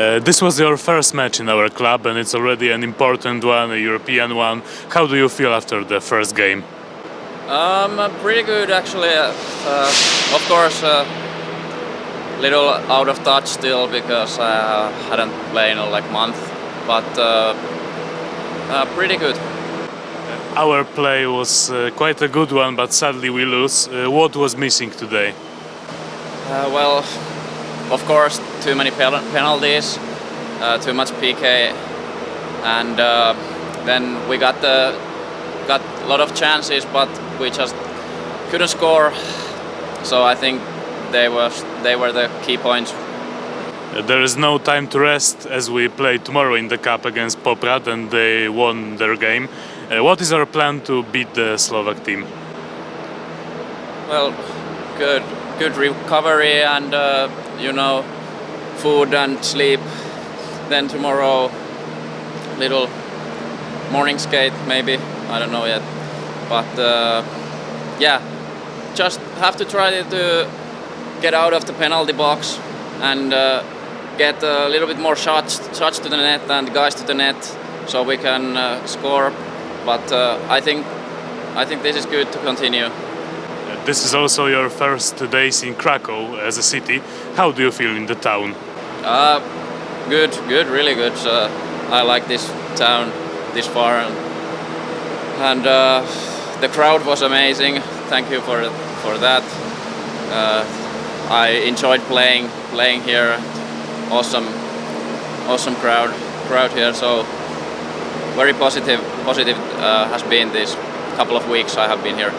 Uh, this was your first match in our club, and it's already an important one, a European one. How do you feel after the first game? Um, uh, pretty good actually. Uh, uh, of course, a little out of touch still because I hadn't played in like month, but uh, uh, pretty good. Our play was uh, quite a good one, but sadly we lose. Uh, what was missing today? Uh, well, of course, too many penalties, uh, too much PK, and uh, then we got the got a lot of chances, but we just couldn't score. So I think they were they were the key points. There is no time to rest as we play tomorrow in the cup against Poprad, and they won their game. Uh, what is our plan to beat the Slovak team? Well, good good recovery and uh, you know food and sleep. Then tomorrow, little morning skate maybe. I don't know yet, but uh, yeah, just have to try to get out of the penalty box and uh, get a little bit more shots shots to the net and guys to the net so we can uh, score. But uh, I think I think this is good to continue. This is also your first days in Krakow as a city. How do you feel in the town? Uh, good, good, really good. Uh, I like this town this far, and, and uh, the crowd was amazing. Thank you for for that. Uh, I enjoyed playing playing here. Awesome, awesome crowd crowd here. So very positive positive uh, has been this couple of weeks I have been here.